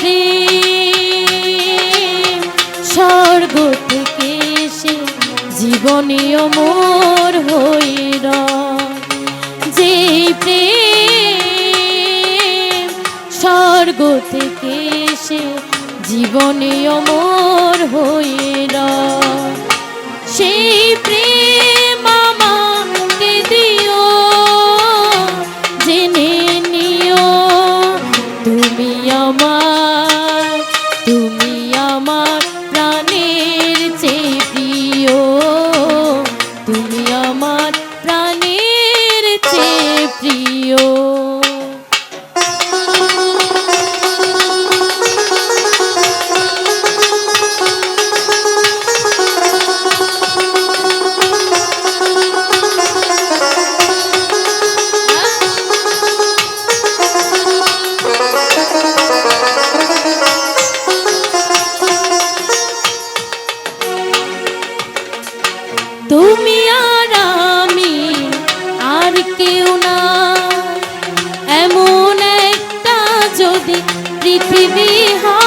প্রেম স্বর্গ থেকে এসে জীবনীয় মোর হইল। যে প্রেম স্বর্গ থেকে আর কেউ না। এমন একটা যদি পৃথিবী হয়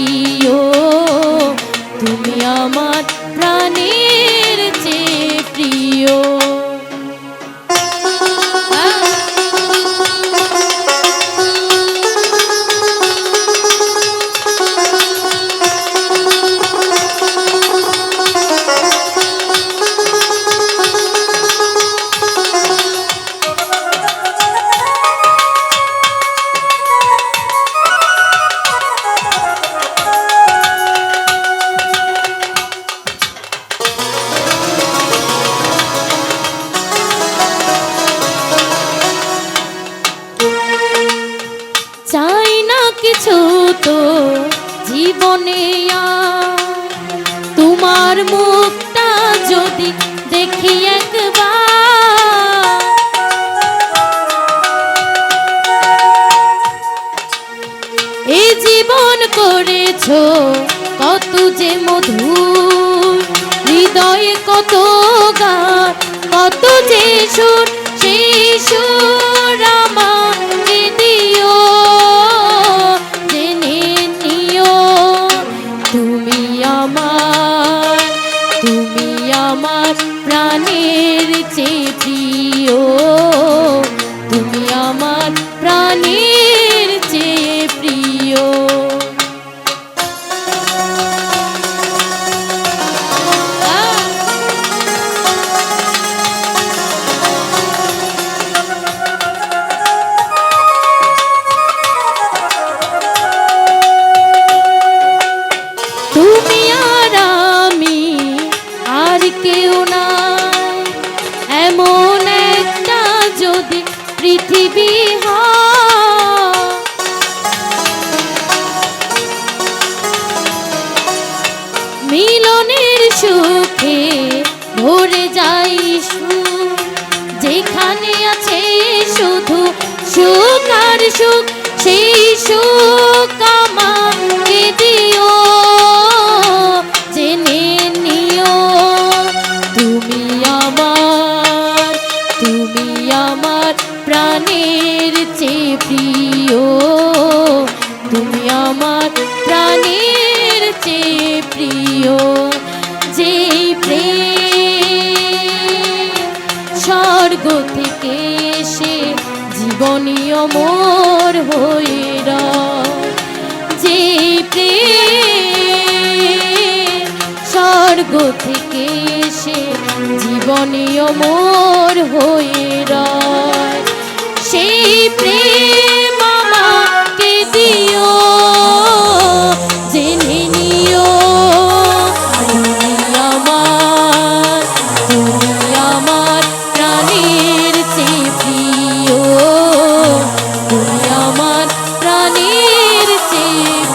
প্রিয় তুমি আমার প্রাণের কিছু তো জীবনে তোমার মুখটা যদি দেখি একবার। এ জীবন করেছ কত যে মধু হৃদয়ে কত গান, কত যে সুর, সেই সুর প্রাণের চেয়ে প্রিয়। সুখ, সেই সুখ আমাকে দিও। জেনে নিও, তুমি আমার তুমি আমার প্রাণের চেয়ে প্রিয়। তুমি আমার জীবনীয় মোর হইর। যে স্বর্গ থেকে সে জীবনীয় মোর হইর সেই প্রেম আমার প্রাণীর চেয়ে